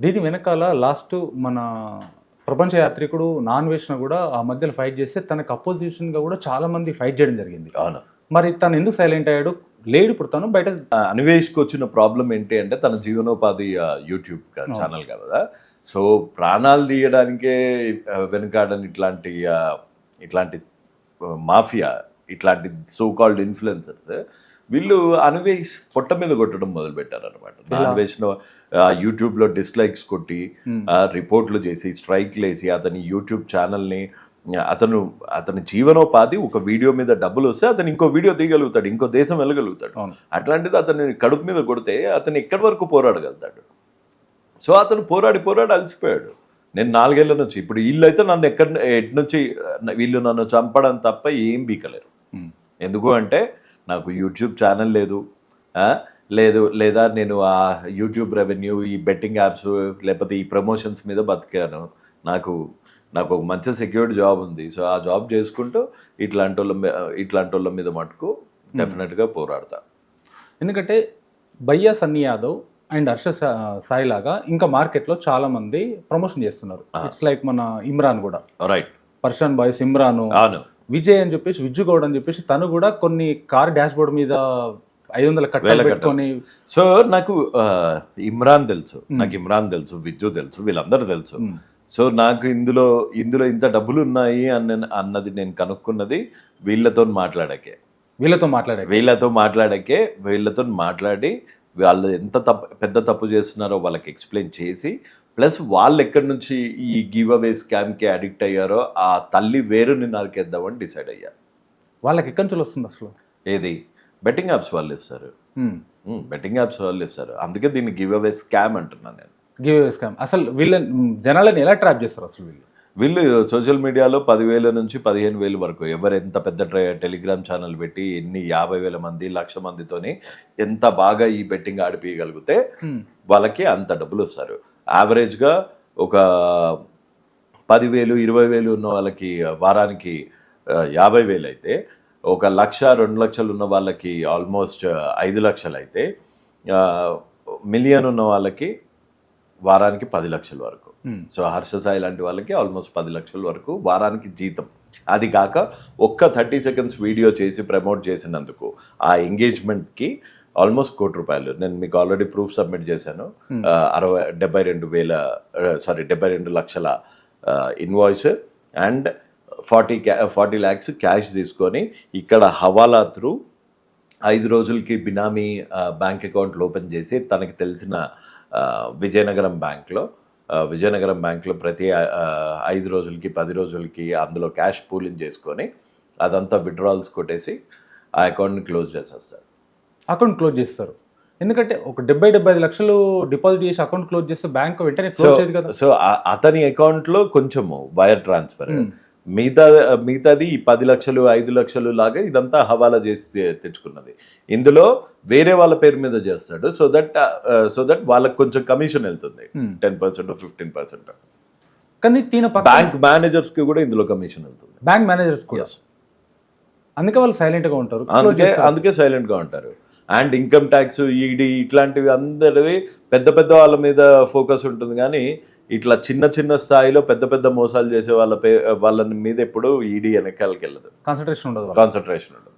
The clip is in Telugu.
దీని వెనకాల లాస్ట్ మన ప్రపంచ యాత్రికుడు నాన్ వేసిన కూడా ఆ మధ్యలో ఫైట్ చేస్తే తనకు అపోజిషన్గా కూడా చాలా మంది ఫైట్ చేయడం జరిగింది. అవును. మరి తను ఎందుకు సైలెంట్ అయ్యాడు? లేడు ఇప్పుడు తను బయట అన్వేష్కి వచ్చిన ప్రాబ్లం ఏంటి అంటే తన జీవనోపాధి యూట్యూబ్ ఛానల్ కదా. సో ప్రాణాలు తీయడానికే వెనుకాడని ఇట్లాంటి ఇట్లాంటి మాఫియా ఇట్లాంటి సో కాల్డ్ ఇన్ఫ్లుయెన్సర్స్ వీళ్ళు అన్వేష్ పొట్ట మీద కొట్టడం మొదలు పెట్టారు అనమాట అన్వేష్ యూట్యూబ్లో డిస్లైక్స్ కొట్టి రిపోర్ట్లు చేసి స్ట్రైక్లు వేసి అతని యూట్యూబ్ ఛానల్ని అతను అతని జీవనోపాధి ఒక వీడియో మీద డబ్బులు వస్తే అతను ఇంకో వీడియో తీయగలుగుతాడు ఇంకో దేశం వెళ్ళగలుగుతాడు. అట్లాంటిది అతని కడుపు మీద కొడితే అతను ఎక్కడి వరకు పోరాడగలుగుతాడు? సో అతను పోరాడి పోరాడి అలసిపోయాడు. నేను నాలుగేళ్ళ నుంచి ఇప్పుడు వీళ్ళు అయితే నన్ను ఎక్కడి ఎటు నుంచి వీళ్ళు నన్ను చంపడం తప్ప ఏం బీకలేరు. ఎందుకు అంటే నాకు యూట్యూబ్ ఛానల్ లేదు. లేదు లేదా నేను ఆ యూట్యూబ్ రెవెన్యూ ఈ బెట్టింగ్ యాప్స్ లేకపోతే ఈ ప్రమోషన్స్ మీద బతికాను. నాకు నాకు ఒక మంచి సెక్యూర్డ్ జాబ్ ఉంది. సో ఆ జాబ్ చేసుకుంటూ ఇట్లాంటి వాళ్ళ ఇట్లాంటి వాళ్ళ మీద మటుకు డెఫినెట్గా పోరాడతా. ఎందుకంటే భయ్యా సన్నీ యాదవ్ అండ్ హర్ష సాయి లాగా ఇంకా మార్కెట్లో చాలా మంది ప్రమోషన్ చేస్తున్నారు ఇట్స్ లైక్ మన ఇమ్రాన్ కూడా. రైట్ పర్షాన్ బాయ్స్ ఇమ్రాన్. అవును. విజయ్ అని చెప్పేసి విజ్జు గౌడ్ అని చెప్పేసి తను కూడా కొన్ని కార్ డాష్ బోర్డ్ మీద ఐదు వందల కట్టలు. పెట్టుకొని సో నాకు ఇమ్రాన్ తెలుసు. నాకు ఇమ్రాన్ తెలుసు విజ్జు తెలుసు వీళ్ళందరూ తెలుసు. సో నాకు ఇందులో ఇందులో ఇంత డబ్బులు ఉన్నాయి అన్న అన్నది నేను కనుక్కున్నది వీళ్ళతో మాట్లాడకే. వీళ్ళతో మాట్లాడే వీళ్ళతో మాట్లాడకే వీళ్ళతో మాట్లాడి వాళ్ళు ఎంత తప్పు పెద్ద తప్పు చేస్తున్నారో వాళ్ళకి ఎక్స్ప్లెయిన్ చేసి ప్లస్ వాళ్ళు ఎక్కడి నుంచి ఈ గివ్ అవే స్కామ్కి అడిక్ట్ అయ్యారో ఆ తల్లి వేరుని నరికేద్దామని డిసైడ్ అయ్యారు వాళ్ళకి ఎక్కడి నుంచి వస్తుంది అసలు? ఏది? బెట్టింగ్ యాప్స్ వాళ్ళు ఇస్తారు. బెట్టింగ్ యాప్స్ వాళ్ళు ఇస్తారు. అందుకే దీన్ని గివ్ అవే స్కామ్ అంటున్నాను నేను. Give away scam. అసలు వీళ్ళని జనాలని ఎలా ట్రాప్ చేస్తారు అసలు వీళ్ళు? వీళ్ళు సోషల్ మీడియాలో పదివేల నుంచి పదిహేను వేలు వరకు ఎవరు ఎంత పెద్ద టెలిగ్రామ్ ఛానల్ పెట్టి ఎన్ని యాభై వేల మంది లక్ష మందితోని ఎంత బాగా ఈ బెట్టింగ్ ఆడిపియగలిగితే. వాళ్ళకి అంత డబ్బులు వస్తారు. యావరేజ్గా ఒక పదివేలు ఇరవై వేలు ఉన్న వాళ్ళకి వారానికి యాభై వేలు అయితే ఒక లక్ష రెండు లక్షలు ఉన్న వాళ్ళకి ఆల్మోస్ట్ ఐదు లక్షలు అయితే మిలియన్ ఉన్న వాళ్ళకి వారానికి పది లక్షల వరకు Hmm. సో హర్ష సాయి లాంటి వాళ్ళకి ఆల్మోస్ట్ పది లక్షల వరకు వారానికి జీతం అది కాక ఒక్క థర్టీ సెకండ్స్ వీడియో చేసి ప్రమోట్ చేసినందుకు ఆ ఎంగేజ్మెంట్కి ఆల్మోస్ట్ కోటి రూపాయలు. నేను మీకు ఆల్రెడీ ప్రూఫ్ సబ్మిట్ చేశాను. ఆ, అరవై డెబ్బై రెండు వేల సారీ డెబ్బై రెండు లక్షల ఇన్వాయిస్ అండ్ ఫార్టీ క్యా ఫార్టీ ల్యాక్స్ క్యాష్ తీసుకొని ఇక్కడ హవాలా త్రూ ఐదు రోజులకి బినామీ బ్యాంక్ అకౌంట్లు ఓపెన్ చేసి తనకి తెలిసిన విజయనగరం బ్యాంక్లో విజయనగరం బ్యాంక్లో ప్రతి ఐదు రోజులకి పది రోజులకి అందులో క్యాష్ పూలింగ్ చేసుకొని అదంతా విడ్రాల్స్ కొట్టేసి ఆ అకౌంట్ని క్లోజ్ చేసేస్తారు. అకౌంట్ క్లోజ్ చేస్తారు. ఎందుకంటే ఒక డెబ్బై డెబ్బై ఐదు లక్షలు డిపాజిట్ చేసి అకౌంట్ క్లోజ్ చేస్తే బ్యాంక్ వెంటనే క్లోజ్ చేయదు కదా. సో అతని అకౌంట్లో కొంచెము వైర్ ట్రాన్స్ఫర్. మిగతా మిగతాది ఈ పది లక్షలు ఐదు లక్షలు లాగా ఇదంతా హవాలా చేసి తెచ్చుకున్నది. ఇందులో వేరే వాళ్ళ పేరు మీద చేస్తాడు. సో దట్ సో దట్ వాళ్ళకి కొంచెం కమిషన్ వెళ్తుంది. Hmm. Ten percent fifteen percent. కానీ తీన బ్యాంక్ మేనేజర్స్కి కూడా ఇందులో కమిషన్ వెళ్తుంది. బ్యాంక్ మేనేజర్స్ కూడా. అందుకే వాళ్ళు సైలెంట్గా ఉంటారు. అందుకే సైలెంట్గా ఉంటారు. అండ్ ఇన్కమ్ ట్యాక్స్ ఈడీ ఇట్లాంటివి అందరివి పెద్ద పెద్ద వాళ్ళ మీద ఫోకస్ ఉంటుంది. కానీ ఇట్లా చిన్న చిన్న స్థాయిలో పెద్ద పెద్ద మోసాలు చేసే వాళ్ళ పే వాళ్ళ మీద ఎప్పుడు ఈడీ వెనకాలకి వెళ్ళదు కాన్సన్ట్రేషన్ ఉండదు. కాన్సన్ట్రేషన్ ఉండదు.